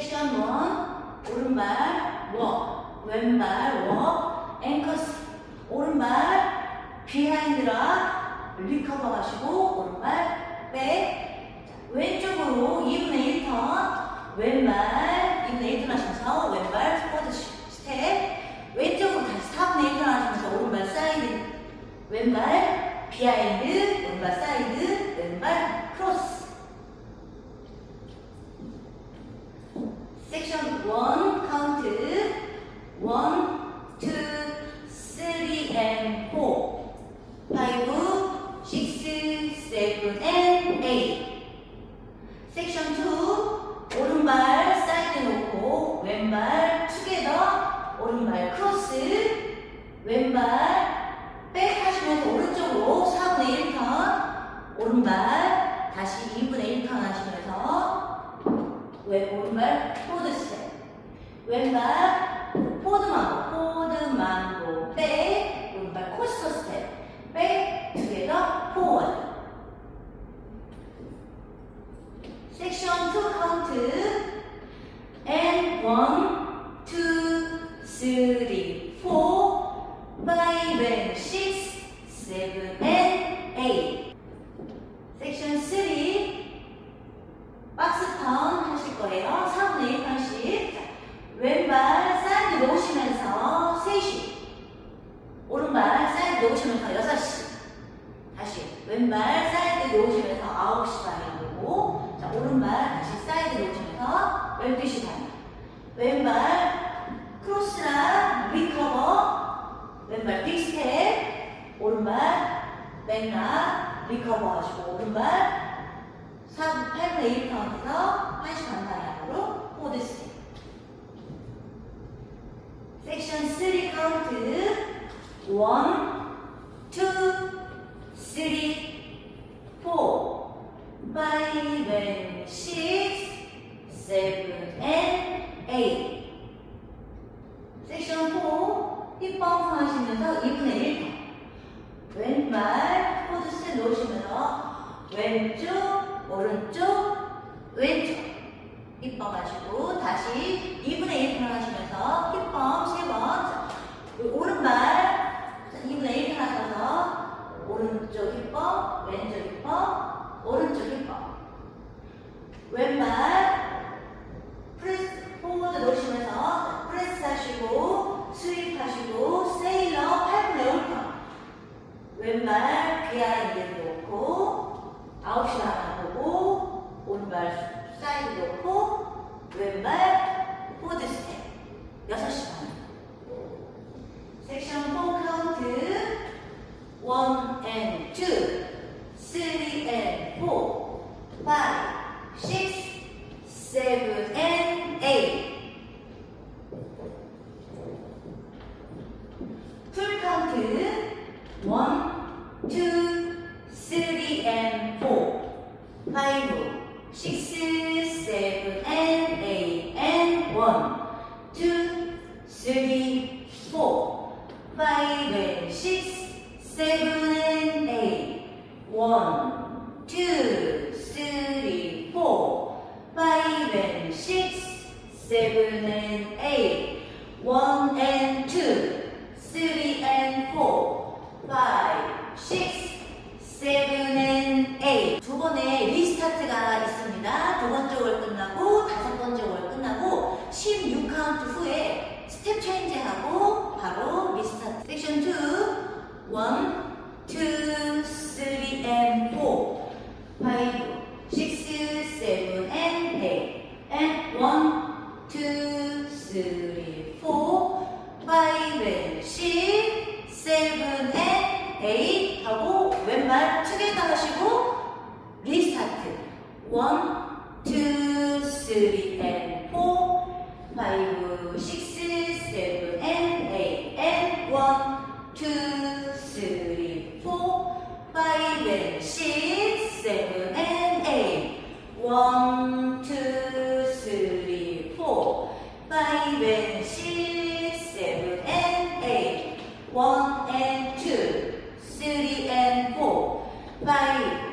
1 오른발 워 왼발 워 앵커스 오른발 비하인드라 리커버 하시고 오른발 백 자, 왼쪽으로 2분의 1턴 왼발 2분의 1턴 하시면서 왼발 스쿼트 스텝 왼쪽으로 다시 4분의 1턴 하시면서 오른발 사이드 왼발 비하인드 오른발 사이드 왼발 크로스 오른발 다시 2분의 1턴 하시면서 왼 오른발 포드 스텝 왼발 포드만 포드만 고백 오른발 코스터 스텝 백두개더 포워드 섹션 2 카운트 and 1 2 3 4 5 and 6 7 8 왼발 사이드 놓으시면서 9시 방향으로. 자, 오른발 다시 사이드 놓으시면서 12시 방향. 왼발 크로스랑 리커버. 왼발 빅스텝. 오른발 백락 리커버 하시고 오른발 3, 8분의 1턴에서 1시 반 방향으로 포드 스텝. 섹션 3 카운트 1, 2, 3, 4, 5 and 6, 7 and 8 섹션 4 힙범프 하시면서 2분의 1턴 왼발 포드 스텝 놓으시면서 왼쪽, 오른쪽, 왼쪽. 힙범 하시고 다시 2분의 1턴 하시면서 힙범 3번. 자, 오른발 2분의 1턴 하셔서 오른쪽 힙범, 왼쪽 힙범, 오른쪽 힙범. 왼발 프레스 포워드 놓으시면서 프레스 하시고 스윕 하시고 세일러 8분의 5턴. 왼발 비하인드 놓고 아홉시 하나 보고 오른발 사이드 놓고 왼발 포드 스텝 여섯 시 반. 섹션 4 카운트 1 and 2 3 and 4 5 풀 카운트 1, 2, 3 and 4 5, 6, 7 and 8 and 1 2, 3, 4 5 and 6, 7 and 8 1, 2 seven, and eight, one, and two, three, and four. 5, 6, 7, and 8. 두 번의 리스타트가 있습니다. 두 번째 월 끝나고 다섯 번째 월 끝나고 16카운트 후에 스텝 체인지하고 바로 리스타트. 섹션 2, 1, 2, 3, and 4, 5, 6, 7, and 8, and 1, 2, 3, 4, 5, and 6, 세 翻译。